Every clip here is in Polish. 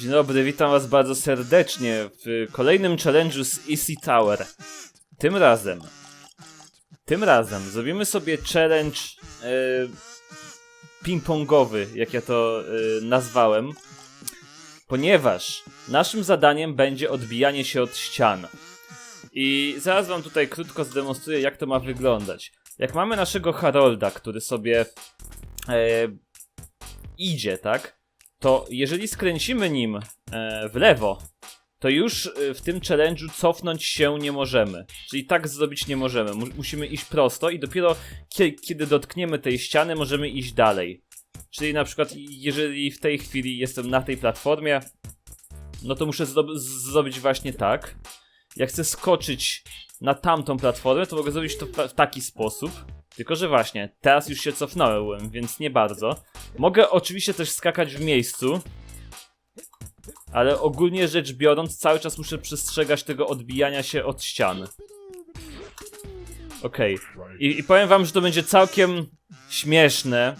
Dzień dobry, witam was bardzo serdecznie w kolejnym challenge'u z Easy Tower. Tym razem, tym razem zrobimy sobie challenge e, ping-pongowy, jak ja to e, nazwałem, ponieważ naszym zadaniem będzie odbijanie się od ścian. I zaraz wam tutaj krótko zdemonstruję, jak to ma wyglądać. Jak mamy naszego Harolda, który sobie e, idzie, tak? To jeżeli skręcimy nim e, w lewo, to już e, w tym challenge'u cofnąć się nie możemy. Czyli tak zrobić nie możemy. Mu- musimy iść prosto i dopiero kie- kiedy dotkniemy tej ściany, możemy iść dalej. Czyli na przykład, jeżeli w tej chwili jestem na tej platformie, no to muszę zro- zrobić właśnie tak. Jak chcę skoczyć na tamtą platformę, to mogę zrobić to w taki sposób. Tylko, że właśnie, teraz już się cofnąłem, więc nie bardzo. Mogę oczywiście też skakać w miejscu, ale ogólnie rzecz biorąc, cały czas muszę przestrzegać tego odbijania się od ścian. Okej. I, I powiem wam, że to będzie całkiem śmieszne.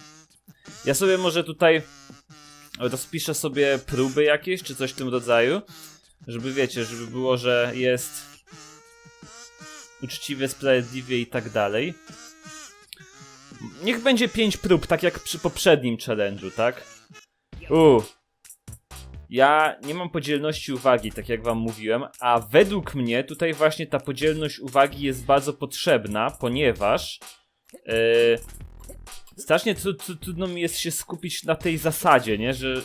Ja sobie może tutaj rozpiszę sobie próby jakieś, czy coś w tym rodzaju. Żeby wiecie, żeby było, że jest uczciwie, sprawiedliwie i tak dalej. Niech będzie 5 prób, tak jak przy poprzednim challenge'u, tak? Uuu. Ja nie mam podzielności uwagi, tak jak wam mówiłem, a według mnie tutaj właśnie ta podzielność uwagi jest bardzo potrzebna, ponieważ yy, strasznie tru, tru, trudno mi jest się skupić na tej zasadzie, nie? Że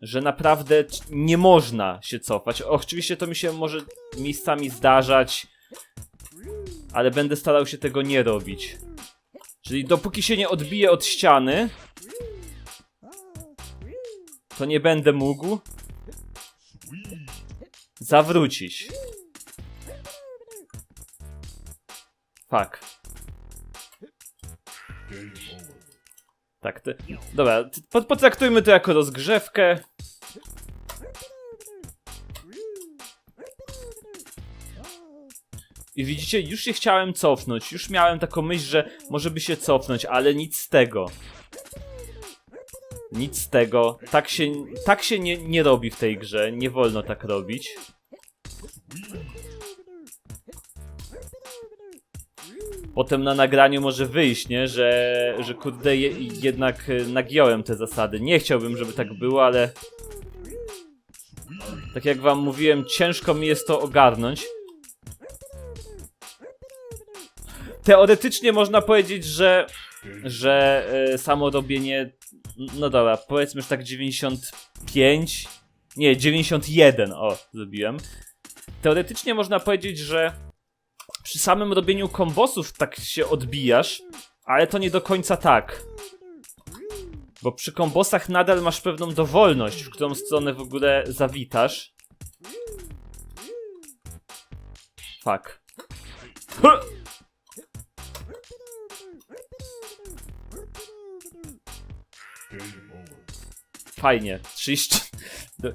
że naprawdę nie można się cofać. Oczywiście to mi się może miejscami zdarzać, ale będę starał się tego nie robić. Czyli dopóki się nie odbiję od ściany, to nie będę mógł zawrócić. Fuck. Tak, te, dobra, potraktujmy to jako rozgrzewkę. I widzicie, już się chciałem cofnąć, już miałem taką myśl, że może by się cofnąć, ale nic z tego. Nic z tego. Tak się, tak się nie, nie robi w tej grze, nie wolno tak robić. Potem na nagraniu może wyjść, nie? Że, że kurde, je, jednak e, nagiąłem te zasady. Nie chciałbym, żeby tak było, ale... Tak jak wam mówiłem, ciężko mi jest to ogarnąć. Teoretycznie można powiedzieć, że, że e, samo robienie, no dobra, powiedzmy, że tak 95, nie, 91, o, zrobiłem. Teoretycznie można powiedzieć, że przy samym robieniu kombosów tak się odbijasz, ale to nie do końca tak. Bo przy kombosach nadal masz pewną dowolność, w którą stronę w ogóle zawitasz. Fuck. Huh! Fajnie. 30. Do- y,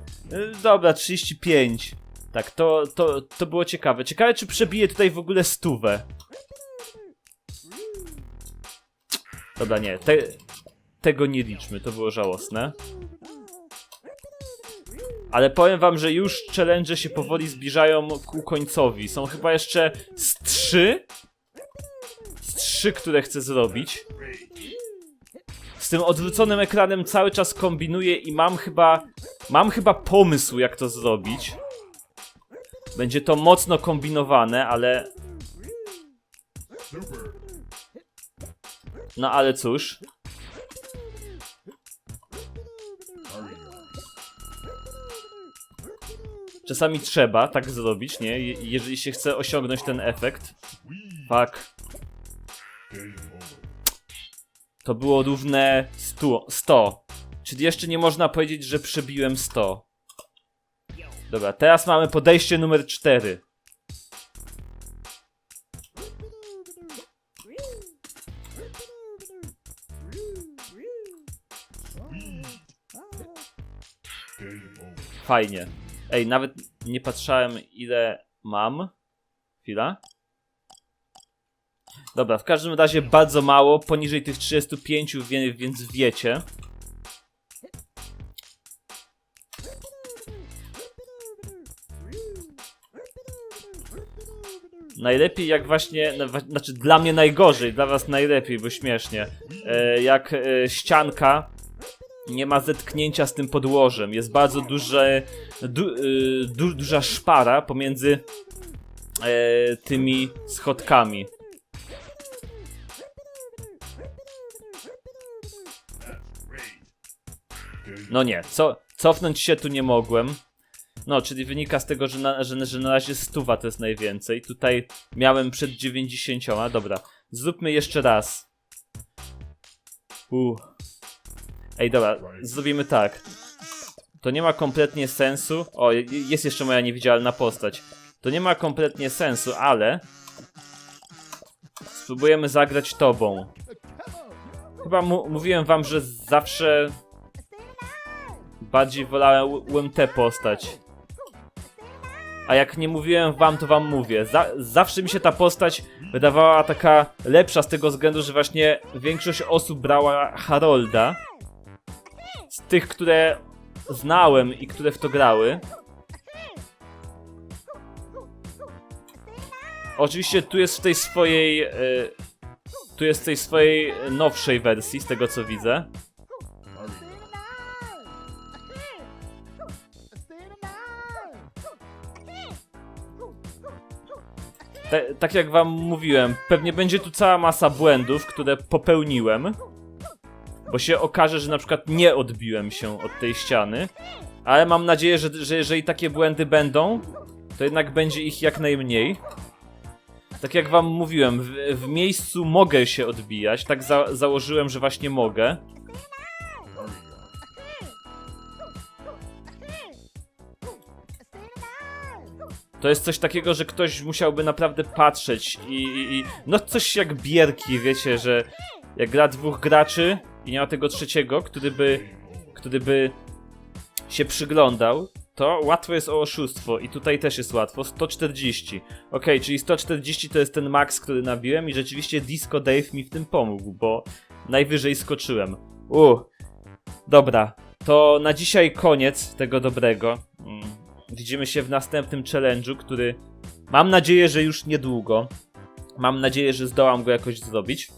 Dobra, 35. Tak, to, to, to było ciekawe. Ciekawe, czy przebije tutaj w ogóle stówę. Dobra, nie. Te, tego nie liczmy, to było żałosne. Ale powiem wam, że już challenge się powoli zbliżają ku końcowi. Są chyba jeszcze z trzy. Z trzy, które chcę zrobić. Z tym odwróconym ekranem cały czas kombinuję i mam chyba. Mam chyba pomysł, jak to zrobić. Będzie to mocno kombinowane, ale. No ale cóż. Czasami trzeba tak zrobić, nie? Je jeżeli się chce osiągnąć ten efekt. Fuck. To było równe 100. 100. Czyli jeszcze nie można powiedzieć, że przebiłem 100. Dobra, teraz mamy podejście numer 4. Fajnie. Ej, nawet nie patrzałem ile mam. Chwila. Dobra, w każdym razie bardzo mało, poniżej tych 35, więc wiecie. Najlepiej jak właśnie, znaczy dla mnie najgorzej, dla was najlepiej, bo śmiesznie. E, jak e, ścianka nie ma zetknięcia z tym podłożem. Jest bardzo duże, du, e, duża szpara pomiędzy tymi schodkami. No nie, co, cofnąć się tu nie mogłem. No, czyli wynika z tego, że na, że, że na razie stuwa to jest najwięcej. Tutaj miałem przed 90. Dobra, zróbmy jeszcze raz. Uh. Ej, dobra, zrobimy tak. To nie ma kompletnie sensu. O, je- jest jeszcze moja niewidzialna postać. To nie ma kompletnie sensu, ale. Spróbujemy zagrać tobą. Chyba mówiłem wam, że zawsze bardziej wolałem tę postać. A jak nie mówiłem wam, to wam mówię. Za zawsze mi się ta postać wydawała taka lepsza z tego względu, że właśnie większość osób brała Harolda. Z tych, które znałem i które w to grały. Oczywiście tu jest w tej swojej. e, tu jest w tej swojej nowszej wersji, z tego co widzę. Ta, tak jak wam mówiłem, pewnie będzie tu cała masa błędów, które popełniłem. Bo się okaże, że na przykład nie odbiłem się od tej ściany. Ale mam nadzieję, że, że jeżeli takie błędy będą, to jednak będzie ich jak najmniej. Tak jak wam mówiłem, w, w miejscu mogę się odbijać. Tak za, założyłem, że właśnie mogę. To jest coś takiego, że ktoś musiałby naprawdę patrzeć i, i, no coś jak bierki, wiecie, że jak gra dwóch graczy i nie ma tego trzeciego, który by, który by się przyglądał, to łatwo jest o oszustwo i tutaj też jest łatwo, 140. Ok, czyli 140 to jest ten max, który nabiłem i rzeczywiście Disco Dave mi w tym pomógł, bo najwyżej skoczyłem. Uh, dobra, to na dzisiaj koniec tego dobrego. Mm. Widzimy się w następnym challenge'u, który mam nadzieję, że już niedługo. Mam nadzieję, że zdołam go jakoś zrobić.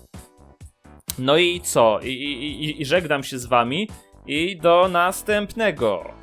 No i co? I, i, i, i żegnam się z wami i do następnego.